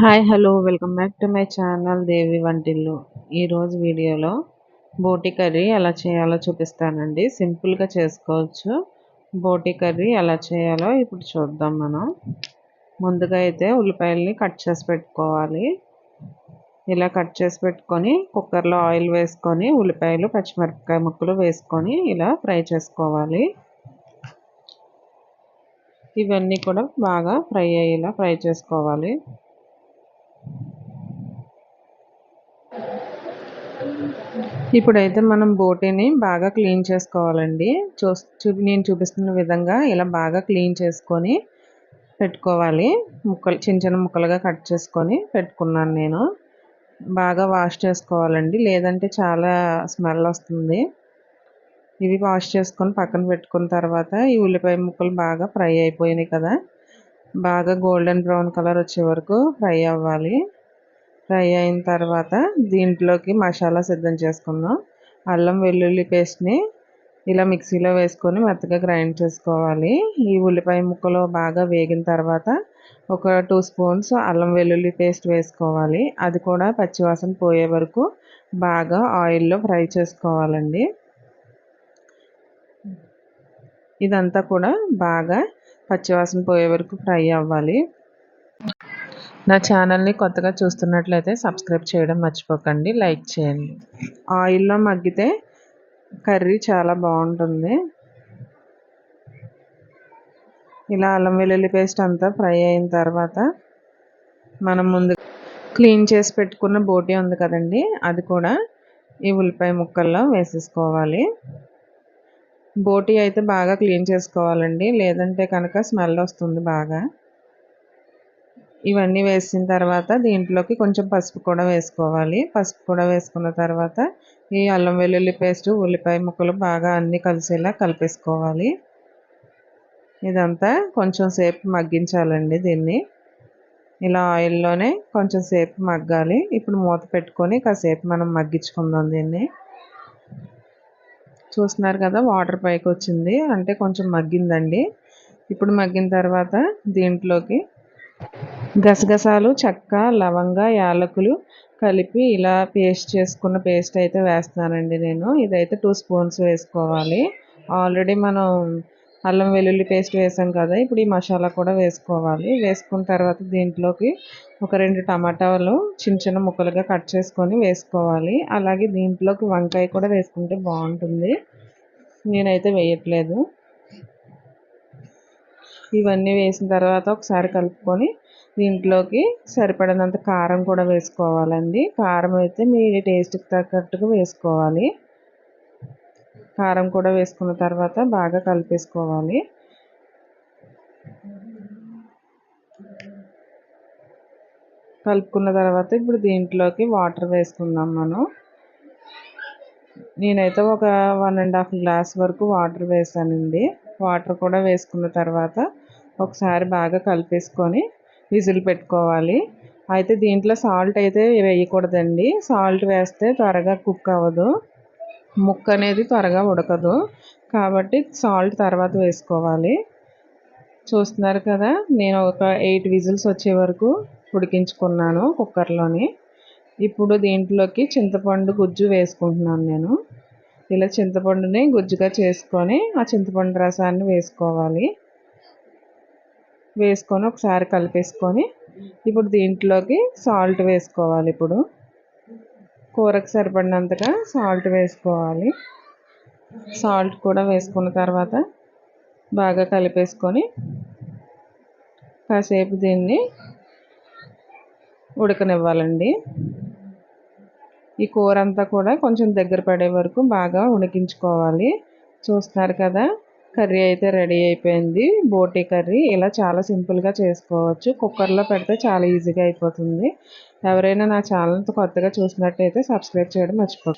Hi hello welcome back to my channel Devi వంటిల్లు. ఈరోజు వీడియోలో బోటి కర్రీ ఎలా చేయాలో చూపిస్తానండి. సింపుల్గా చేసుకోవచ్చు. బోటి కర్రీ ఎలా చేయాలో ఇప్పుడు చూద్దాం మనం. ముందుగా అయితే ఉల్లిపాయల్ని కట్ చేసి పెట్టుకోవాలి. ఇలా కట్ చేసి పెట్టుకొని కుక్కర్లో ఆయిల్ వేసుకొని ఉల్లిపాయలు పచ్చిమిరపకాయ ముక్కలు వేసుకొని ఇలా ఫ్రై చేసుకోవాలి. ఇవన్నీ కూడా బాగా ఫ్రై అయ్యేలా ఫ్రై చేసుకోవాలి. ఇప్పుడైతే మనం బోటీని బాగా క్లీన్ చేసుకోవాలండి. చూ నేను చూపిస్తున్న విధంగా ఇలా బాగా క్లీన్ చేసుకొని పెట్టుకోవాలి. ముక్కలు చిన్న చిన్న ముక్కలుగా కట్ చేసుకొని పెట్టుకున్నాను నేను. బాగా వాష్ చేసుకోవాలండి. లేదంటే చాలా స్మెల్ వస్తుంది. ఇవి వాష్ చేసుకొని పక్కన పెట్టుకున్న తర్వాత ఈ ఉల్లిపాయ ముక్కలు బాగా ఫ్రై అయిపోయినాయి కదా. బాగా గోల్డెన్ బ్రౌన్ కలర్ వచ్చే వరకు ఫ్రై అవ్వాలి. ఫ్రై అయిన తర్వాత దీంట్లోకి మసాలా సిద్ధం చేసుకుందాం. అల్లం వెల్లుల్లి పేస్ట్ని ఇలా మిక్సీలో వేసుకొని మెత్తగా గ్రైండ్ చేసుకోవాలి. ఈ ఉల్లిపాయ ముక్కలు బాగా వేగిన తర్వాత ఒక టూ స్పూన్స్ అల్లం వెల్లుల్లి పేస్ట్ వేసుకోవాలి. అది కూడా పచ్చివాసన పోయే వరకు బాగా ఆయిల్లో ఫ్రై చేసుకోవాలండి. ఇదంతా కూడా బాగా పచ్చివాసన పోయే వరకు ఫ్రై అవ్వాలి. నా ఛానల్ని కొత్తగా చూస్తున్నట్లయితే సబ్స్క్రైబ్ చేయడం మర్చిపోకండి. లైక్ చేయండి. ఆయిల్లో మగ్గితే కర్రీ చాలా బాగుంటుంది. ఇలా అల్లం వెల్లుల్లి పేస్ట్ అంతా ఫ్రై అయిన తర్వాత మనం ముందు క్లీన్ చేసి పెట్టుకున్న బోటి ఉంది కదండి అది కూడా ఈ ఉల్లిపాయ ముక్కల్లో వేసేసుకోవాలి. బోటీ అయితే బాగా క్లీన్ చేసుకోవాలండి లేదంటే కనుక స్మెల్ వస్తుంది బాగా. ఇవన్నీ వేసిన తర్వాత దీంట్లోకి కొంచెం పసుపు కూడా వేసుకోవాలి. పసుపు కూడా వేసుకున్న తర్వాత ఈ అల్లం వెల్లుల్లి పేస్ట్ ఉల్లిపాయ ముక్కలు బాగా అన్నీ కలిసేలా కలిపేసుకోవాలి. ఇదంతా కొంచెం సేపు మగ్గించాలండి దీన్ని. ఇలా ఆయిల్లోనే కొంచెం సేపు మగ్గాలి. ఇప్పుడు మూత పెట్టుకొని కాసేపు మనం మగ్గించుకుందాం దీన్ని. చూస్తున్నారు కదా వాటర్ పైకి వచ్చింది. అంటే కొంచెం మగ్గిందండి. ఇప్పుడు మగ్గిన తర్వాత దీంట్లోకి గసగసాలు చెక్క లవంగ యాలకులు కలిపి ఇలా పేస్ట్ చేసుకున్న పేస్ట్ అయితే వేస్తున్నానండి నేను. ఇదైతే టూ స్పూన్స్ వేసుకోవాలి. ఆల్రెడీ మనం అల్లం వెల్లుల్లి పేస్ట్ వేసాం కదా ఇప్పుడు ఈ మసాలా కూడా వేసుకోవాలి. వేసుకున్న తర్వాత దీంట్లోకి ఒక రెండు టమాటాలు చిన్న చిన్న ముక్కలుగా కట్ చేసుకొని వేసుకోవాలి. అలాగే దీంట్లోకి వంకాయ కూడా వేసుకుంటే బాగుంటుంది. నేనైతే వేయట్లేదు. ఇవన్నీ వేసిన తర్వాత ఒకసారి కలుపుకొని దీంట్లోకి సరిపడినంత కారం కూడా వేసుకోవాలండి. కారం అయితే మీ టేస్ట్కి తగ్గట్టుగా వేసుకోవాలి. కారం కూడా వేసుకున్న తర్వాత బాగా కలిపేసుకోవాలి. కలుపుకున్న తర్వాత ఇప్పుడు దీంట్లోకి వాటర్ వేసుకుందాం మనం. నేనైతే ఒక వన్ అండ్ హాఫ్ గ్లాస్ వరకు వాటర్ వేసానండి. వాటర్ కూడా వేసుకున్న తర్వాత ఒకసారి బాగా కలిపేసుకొని విజిల్ పెట్టుకోవాలి. అయితే దీంట్లో సాల్ట్ అయితే వేయకూడదండి. సాల్ట్ వేస్తే త్వరగా కుక్ అవ్వదు. ముక్క అనేది త్వరగా ఉడకదు. కాబట్టి సాల్ట్ తర్వాత వేసుకోవాలి. చూస్తున్నారు కదా నేను ఒక ఎయిట్ విజిల్స్ వచ్చే వరకు ఉడికించుకున్నాను కుక్కర్లోని. ఇప్పుడు దీంట్లోకి చింతపండు గుజ్జు వేసుకుంటున్నాను నేను. ఇలా చింతపండుని గుజ్జుగా చేసుకొని ఆ చింతపండు రసాన్ని వేసుకోవాలి. వేసుకొని ఒకసారి కలిపేసుకొని ఇప్పుడు దీంట్లోకి సాల్ట్ వేసుకోవాలి ఇప్పుడు. కూరకు సరిపడినంతగా సాల్ట్ వేసుకోవాలి. సాల్ట్ కూడా వేసుకున్న తర్వాత బాగా కలిపేసుకొని కాసేపు దీన్ని ఉడకనివ్వాలండి. ఈ కూర అంతా కూడా కొంచెం దగ్గర పడే వరకు బాగా ఉడికించుకోవాలి. చూస్తున్నారు కదా? కర్రీ అయితే రెడీ అయిపోయింది. బోటీ కర్రీ ఇలా చాలా సింపుల్గా చేసుకోవచ్చు. కుక్కర్లో పెడితే చాలా ఈజీగా అయిపోతుంది. ఎవరైనా నా ఛానల్ కొత్తగా చూసినట్టయితే సబ్స్క్రైబ్ చేయడం మర్చిపోతుంది